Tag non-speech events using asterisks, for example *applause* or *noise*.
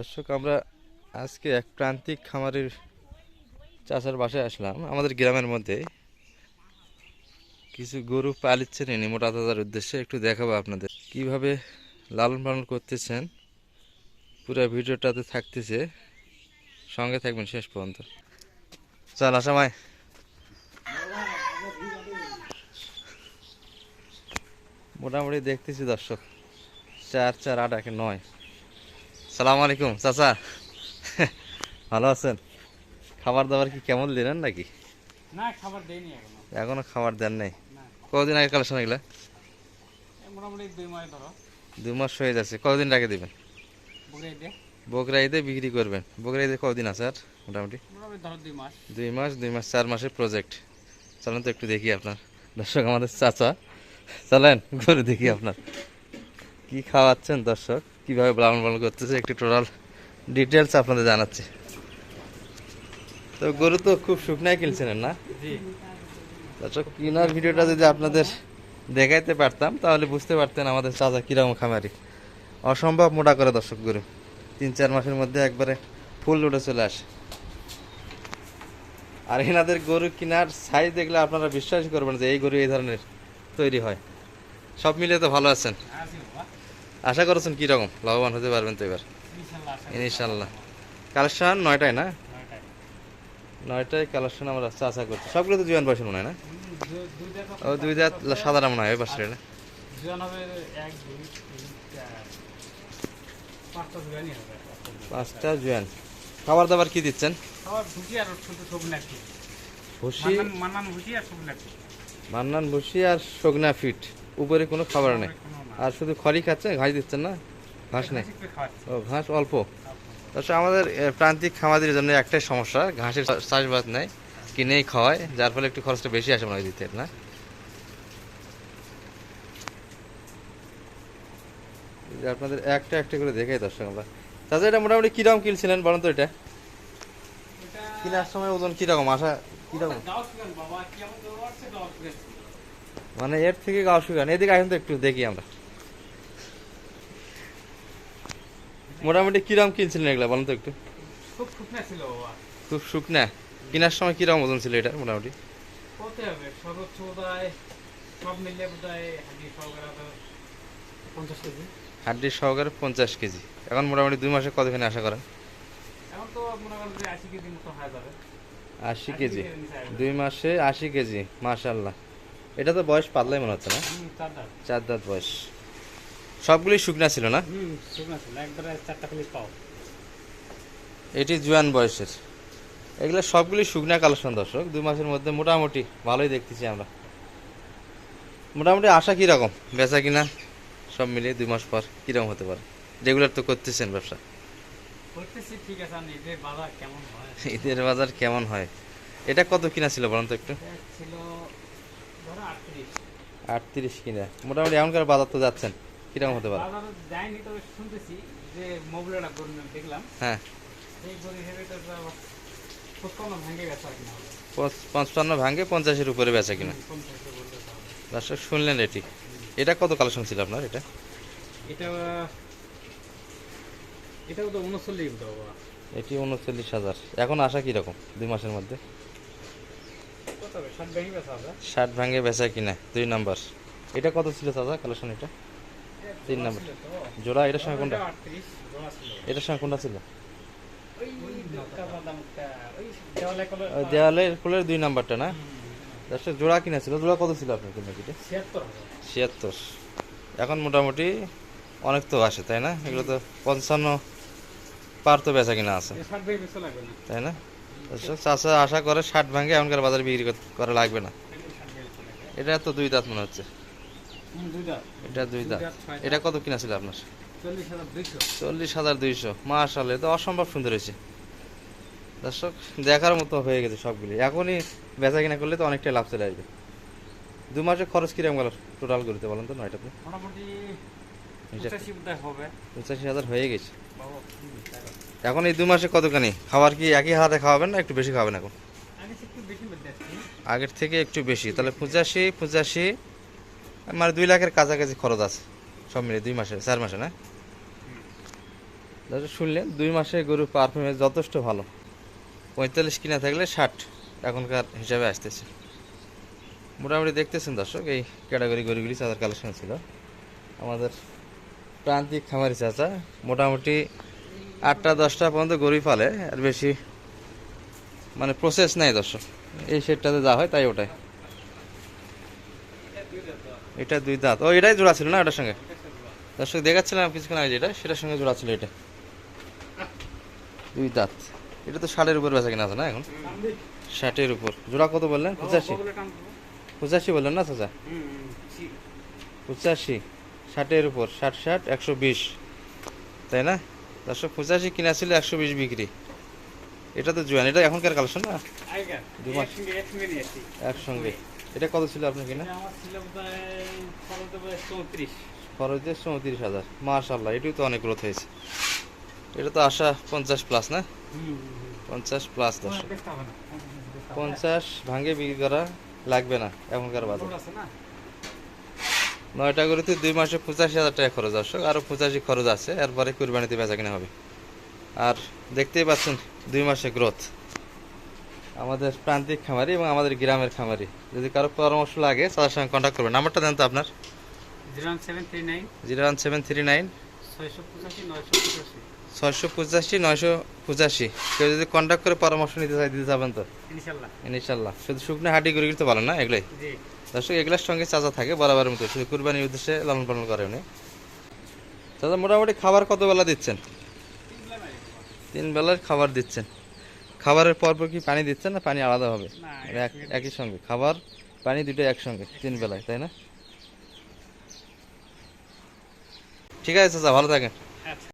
দর্শক, আমরা আজকে এক প্রান্তিক খামারের চাষার বাসায় আসলাম। আমাদের গ্রামের মধ্যে কিছু গরু পালিচ্ছেন ইনি, মোটা তাজার উদ্দেশ্যে। একটু দেখাবো আপনাদের কীভাবে লালন পালন করতেছেন। পুরো ভিডিওটাতে থাকতেছে। সঙ্গে থাকবেন শেষ পর্যন্ত। চল আসামায় মোটামুটি দেখতেছি দর্শক, চার চার আট, এক নয়। সালাম আলাইকুম চাচা। ভালো আছেন? খাবার দাবার কি কেমন দিলেন নাকি? না খাবার দেয়নি এখনও। এখনও খাবার দেন নাই? কতদিন আগে কালেকশন এগুলা? মোটামুটি দুই মাস ধরো। দু মাস হয়ে যাচ্ছে। কতদিন আগে দেবেন? বকরা ঈদে বিক্রি করবেন। বকরা ঈদে কতদিন আছে আর মোটামুটি? মোটামুটি দুই মাস। দুই মাস দুই মাস চার মাসের প্রজেক্ট চলেন তো একটু দেখি আপনার। দর্শক আমাদের চাচা। চলেন ঘুরে দেখি আপনার। কি খাওয়াচ্ছেন দর্শক? কীভাবে লালন পালন করতেছে একটু টোটাল ডিটেলস আপনাদের জানাচ্ছি। তো গরু তো খুব শুকনায় কিনছিলেন না? দর্শক কিনার ভিডিওটা যদি আপনাদের দেখাইতে পারতাম তাহলে বুঝতে পারতেন আমাদের চাচা কীরকম খামারি। অসম্ভব মোটা করে দর্শক গরু। তিন চার মাসের মধ্যে একবারে ফুল উঠে চলে আসে। আর এনাদের গরু কেনার সাইজ দেখলে আপনারা বিশ্বাস করবেন যে এই গরু এই ধরনের তৈরি হয়। সব মিলিয়ে তো ভালো আছেন। বাবা। আশা করছেন কীরকম লাভবান হতে পারবেন তো এবার? ইনশাল্লাহ কালেকশন নয়টায় না? নয়টায়। কালেকশন আমরা আশা করছি। সবগুলো তো জীবন বয়সে মনে হয় না? ও দুই দাঁত সাদা মনে হয় জোয়ান তিন চার পাঁচটা জুয়ান। খাবার দাবার কি দিচ্ছেন মান্নান ভুসি আর সগনা ফিট। উপরে কোনো খাবার নেই। আর শুধু খড়ি খাচ্ছে ঘাস দিচ্ছেন না? ঘাস নেই। ও ঘাস অল্প। আচ্ছা আমাদের প্রান্তিক খামাদের জন্য একটাই সমস্যা ঘাসের চাষবাদ নেই কিনেই খাওয়ায় যার ফলে একটু খরচটা বেশি আসে মনে হয় দিতে না? আপনাদের একটা একটা করে দেখাই দর্শক আমরা। তাছাড়া এটা মোটামুটি কীরকম কিনছিলেন বলেন তো এটা? কেনার সময় ওজন কীরকম আসা কীরকম। মানে এর থেকে গাও শুকান এদিকে আসুন তো একটু দেখি আমরা। মোটামুটি কীরকম কিনছিলেন এগুলা বলেন তো একটু? খুব শুকনা ছিল বাবা খুব শুকনা? কেনার সময় কীরকম ওজন ছিল এটা মোটামুটি? কত হবে সর্বোচ্চ বোধহয় সব বোধহয় হাঁটি সহকারে পঞ্চাশ কেজি। হাড্ডি সহকারে পঞ্চাশ কেজি। এখন মোটামুটি দুই মাসে কতখানি আশা করেন? এখন তো মনে করেন যে আশি কেজি মতো হয়ে যাবে। আশি কেজি। দুই মাসে আশি কেজি মাশাল্লাহ এটা তো বয়স পাতলাই মনে হচ্ছে না? চার দাঁত। চার দাঁত বয়স। সবগুলি শুকনা ছিল না? শুকনা ছিল, একবারে চারটা খালি পাও। এটি জুয়ান বয়সের। এগুলো সবগুলি শুকনা কালেকশন দর্শক। দুই মাসের মধ্যে মোটামুটি ভালোই দেখতেছি আমরা। মোটামুটি আশা কীরকম? বেচা কিনা? সব মিলিয়ে দুই মাস পর কীরকম হতে পারে? রেগুলার তো করতেছেন ব্যবসা? *laughs* ঈদের বাজার কেমন হয়? এটা কত কিনা ছিল বলেন তো একটু? এটা ছিল ধরো 38 আটত্রিশ কিনা। মোটামুটি এমনকার বাজার তো যাচ্ছেন। কীরকম হতে পারে? যাইনি, তবে শুনতেছি যে মোগলাটা গরু দেখলাম, হ্যাঁ। গরু হিসেবে তো পঞ্চান্ন ভাঙে পঞ্চাশের উপরে বেচা কিনা। দর্শক শুনলেন এটি এটা কত কালেকশন ছিল আপনার এটা? এটা এটাও তো উনচল্লিশ এটি উনচল্লিশ হাজার। এখন আসা কীরকম দুই মাসের মধ্যে? ষাট ভেঙে বেচা হবে? ষাট ভাঙে বেচা কিনা দুই নাম্বার। এটা কত ছিল দাদা কালেকশন এটা? তিন নাম্বার। জোড়া, এটার সঙ্গে কোনটা? এটার সঙ্গে কোনটা ছিল? দেওয়ালের ফুলের দুই নাম্বারটা, না? দর্শক জোড়া কিনা ছিল, জোড়া কত ছিল আপনার কিনা কিটে? ছিয়াত্তর। এখন মোটামুটি অনেক তো আসে, তাই না? এগুলো তো পঞ্চান্ন পার তো বেচা কিনা আছে। তাই না? দর্শক চাষা আশা করে ষাট ভাঙে এমনকার বাজারে বিক্রি করা লাগবে না। এটা তো দুই দাঁত মনে হচ্ছে। এটা দুই দাঁত। এটা কত কিনা ছিল আপনার? চল্লিশ হাজার দুইশো। হাজার তো অসম্ভব সুন্দর হয়েছে। দর্শক দেখার মতো হয়ে গেছে সবগুলি। এখনই বেচা কিনা করলে তো অনেকটাই লাভ চলে আসবে। দু মাসের খরচ কীরকম গেল টোটাল করতে বলেন তো নয়টাতে মোটামুটি পঁচাশি হাজার হয়ে গেছে। এখন এই দু মাসে কতখানি? খাবার কি একই হাতে খাওয়াবেন না একটু বেশি খাওয়াবেন এখন। আগের থেকে একটু বেশি। তাহলে পঁচাশি পঁচাশি মানে দুই লাখের কাছাকাছি খরচ আছে। সব মিলে দুই মাসে, চার মাসে না? শুনলেন, দুই মাসে গরু পারফরমেন্স যথেষ্ট ভালো। পঁয়তাল্লিশ কিনা থাকলে ষাট এখনকার হিসাবে আসতেছে। মোটামুটি দেখতেছেন দর্শক, এই ক্যাটাগরি গরুগুলি চাঁদার কালেকশন ছিল। আমাদের প্রান্তিক খামারি চাচা মোটামুটি আটটা, দশটা পর্যন্ত গরুই পালে, আর বেশি মানে প্রসেস নাই দর্শক। এই সেটটাতে যা হয় তাই ওটাই। এটা দুই দাঁত। ও, এটাই জোড়া ছিল না এটার সঙ্গে? দর্শক, দেখাচ্ছিলাম কিছুক্ষণ আগে যেটা, সেটার সঙ্গে জোড়া ছিল এটা। দুই দাঁত। এটা তো ষাটের উপর বেচা কিনা আছে না এখন? ষাটের উপর। জোড়া কত বললেন? পঁচাশি। পঁচাশি বললেন না, চাচা? পঁচাশি। ষাটের উপর। ষাট ষাট, একশো বিশ। তাই না? দর্শক, পঁচাশি কিনা ছিল, একশো বিশ বিক্রি। এটা তো জুয়ান এটা এখনকার কালেকশন না? দু মাস। একসঙ্গে এটা কত ছিল আপনার কিনা? বোধহয় চৌত্রিশ। খরচ দিয়ে চৌত্রিশ হাজার। মাশাল্লাহ এটিও তো অনেক গ্রোথ হয়েছে। এটা তো আশা পঞ্চাশ প্লাস না? পঞ্চাশ প্লাস দশ পঞ্চাশ ভাঙে বিক্রি করা লাগবে না এখনকার বাজার। আছে না? নয়টা গরুতে দুই মাসে পঁচাশি হাজার টাকা খরচ আসুক আরও পঁচাশি খরচ আছে এরপরে কুরবানিতে বেচা কিনা হবে। আর দেখতেই পাচ্ছেন দুই মাসে গ্রোথ আমাদের প্রান্তিক খামারি এবং আমাদের গ্রামের খামারি। যদি কারও পরামর্শ লাগে তাদের সঙ্গে কন্ট্যাক্ট করবেন। নাম্বারটা দেন তো আপনার। Zero one seven three nine. ছয়শো পঁচাশি নয়শো পঁচাশি। কেউ যদি কন্ট্যাক্ট করে পরামর্শ নিতে চাই দিতে যাবেন তো? ইনশাল্লাহ। শুধু শুকনো হাঁটি গরু তো বলেন না এগুলোই? দর্শক এগুলোর সঙ্গে চাচা থাকে বরাবরের মতো। শুধু কুরবানির উদ্দেশ্যে লালন পালন করে উনি। চাচা মোটামুটি খাবার কত বেলা দিচ্ছেন? তিন বেলার খাবার দিচ্ছেন। খাবারের পর পর কি পানি দিচ্ছেন না পানি আলাদা হবে? একই সঙ্গে। খাবার পানি দুটো একসঙ্গে তিন বেলায় তাই না? ঠিক আছে চাচা ভালো থাকেন। আচ্ছা।